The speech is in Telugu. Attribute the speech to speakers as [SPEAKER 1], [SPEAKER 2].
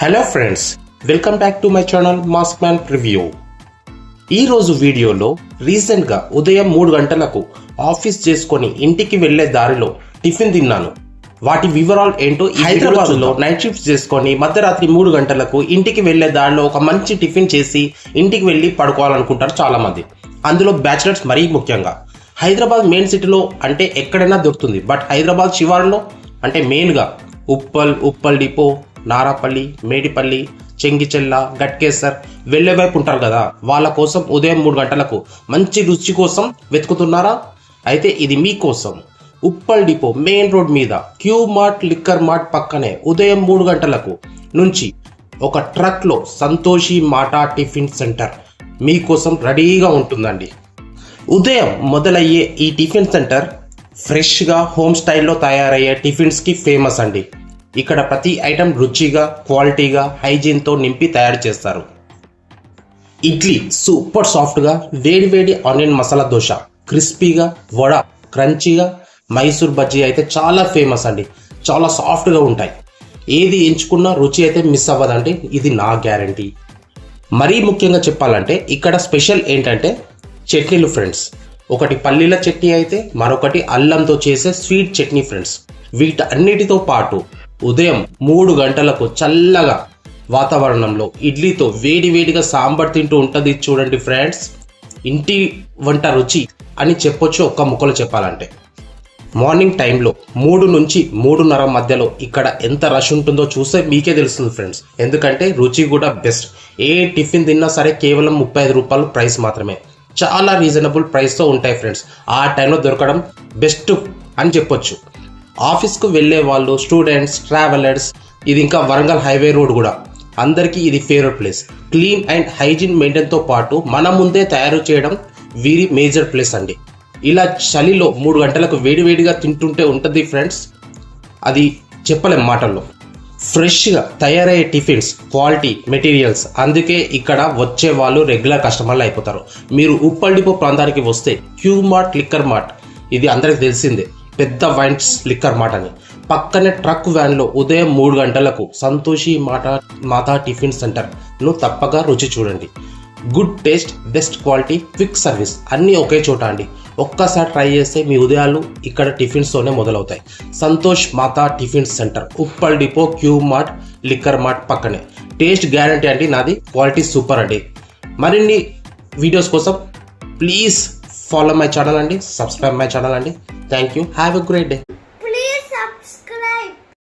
[SPEAKER 1] Hello friends welcome back to my channel mask man preview ఈ రోజు వీడియోలో రీసెంట్గా ఉదయం మూడు గంటలకు ఆఫీస్ చేసుకొని ఇంటికి వెళ్ళే దారిలో టిఫిన్ తిన్నాను. వాటి వివరాలు ఏంటో హైదరాబాద్లో నైట్ షిఫ్ట్ చేసుకొని మధ్యరాత్రి మూడు గంటలకు ఇంటికి వెళ్ళే దారిలో ఒక మంచి టిఫిన్ చేసి ఇంటికి వెళ్ళి పడుకోవాలనుకుంటారు చాలా మంది అందులో బ్యాచిలర్స్ మరీ ముఖ్యంగా. హైదరాబాద్ మెయిన్ సిటీలో అంటే ఎక్కడైనా దొరుకుతుంది. బట్ హైదరాబాద్ శివార్లో అంటే మెయిన్గా ఉప్పల్ ఉప్పల్ డిపో నారాపల్లి మేడిపల్లి చెంగిచెల్ల గట్కేసర్ వెళ్ళే వైపు ఉంటారు కదా. వాళ్ళ కోసం ఉదయం మూడు గంటలకు మంచి రుచి కోసం వెతుకుతున్నారా? అయితే ఇది మీకోసం. ఉప్పల్ డిపో మెయిన్ రోడ్ మీద క్యూ మార్ట్ లిక్కర్ మార్ట్ పక్కనే ఉదయం మూడు గంటలకు నుంచి ఒక ట్రక్లో సంతోషి మాటా టిఫిన్ సెంటర్ మీకోసం రెడీగా ఉంటుందండి. ఉదయం మొదలయ్యే ఈ టిఫిన్ సెంటర్ ఫ్రెష్గా హోమ్ స్టైల్లో తయారయ్యే టిఫిన్స్కి ఫేమస్ అండి. ఇక్కడ ప్రతి ఐటెం రుచిగా క్వాలిటీగా హైజీన్తో నింపి తయారు చేస్తారు. ఇడ్లీ సూపర్ సాఫ్ట్గా వేడి వేడి ఆనియన్ మసాలా దోశ క్రిస్పీగా వడ క్రంచీగా మైసూర్ బజ్జీ అయితే చాలా ఫేమస్ అండి. చాలా సాఫ్ట్గా ఉంటాయి. ఏది ఎంచుకున్నా రుచి అయితే మిస్ అవ్వదండి. ఇది నా గ్యారంటీ. మరీ ముఖ్యంగా చెప్పాలంటే ఇక్కడ స్పెషల్ ఏంటంటే చట్నీలు ఫ్రెండ్స్. ఒకటి పల్లీల చట్నీ అయితే మరొకటి అల్లంతో చేసే స్వీట్ చట్నీ ఫ్రెండ్స్. వీటన్నిటితో పాటు ఉదయం మూడు గంటలకు చల్లగా వాతావరణంలో ఇడ్లీతో వేడి వేడిగా సాంబార్ తింటూ ఉంటుంది చూడండి ఫ్రెండ్స్. ఇంటి వంట రుచి అని చెప్పొచ్చు ఒక్క ముక్కలు చెప్పాలంటే. మార్నింగ్ టైంలో మూడు నుంచి మూడున్నర మధ్యలో ఇక్కడ ఎంత రష్ ఉంటుందో చూస్తే మీకే తెలుస్తుంది ఫ్రెండ్స్. ఎందుకంటే రుచి కూడా బెస్ట్. ఏ టిఫిన్ తిన్నా సరే కేవలం ముప్పై ఐదు రూపాయలు ప్రైస్ మాత్రమే. చాలా రీజనబుల్ ప్రైస్తో ఉంటాయి ఫ్రెండ్స్. ఆ టైంలో దొరకడం బెస్ట్ అని చెప్పొచ్చు. ఆఫీస్కు వెళ్ళే వాళ్ళు స్టూడెంట్స్ ట్రావెలర్స్ ఇది ఇంకా వరంగల్ హైవే రోడ్ కూడా. అందరికీ ఇది favourite place. Clean and hygiene మెయింటైన్తో పాటు మన ముందే తయారు చేయడం వీరి మేజర్ ప్లేస్ అండి. ఇలా చలిలో మూడు గంటలకు వేడివేడిగా తింటుంటే ఉంటుంది ఫ్రెండ్స్ అది చెప్పలేం మాటల్లో. ఫ్రెష్గా తయారయ్యే టిఫిన్స్ క్వాలిటీ మెటీరియల్స్ అందుకే ఇక్కడ వచ్చే వాళ్ళు రెగ్యులర్ కస్టమర్లు అయిపోతారు. మీరు ఉప్పల్డిపో ప్రాంతానికి వస్తే క్యూ మార్ట్ లిక్కర్ మార్ట్ ఇది అందరికి తెలిసిందే. పెద్ద వైన్స్ లిక్కర్ మాటని అని పక్కనే ట్రక్ వ్యాన్లో ఉదయం మూడు గంటలకు సంతోషి మాట మాతా టిఫిన్ సెంటర్ను తప్పక రుచి చూడండి. Good taste best quality quick service. అన్నీ ఒకే చోట అండి. ఒక్కసారి ట్రై చేస్తే మీ ఉదయాలు ఇక్కడ టిఫిన్స్తోనే మొదలవుతాయి. Santosh Mata tiffin centre. Uppal depot Q mart liquor mart పక్కనే. టేస్ట్ గ్యారంటీ అండి నాది. క్వాలిటీ సూపర్ అండి. మరిన్ని వీడియోస్ కోసం ప్లీజ్ ఫాలో మై ఛానల్ అండి. సబ్స్క్రైబ్ మై ఛానల్ అండి. Thank you have a great day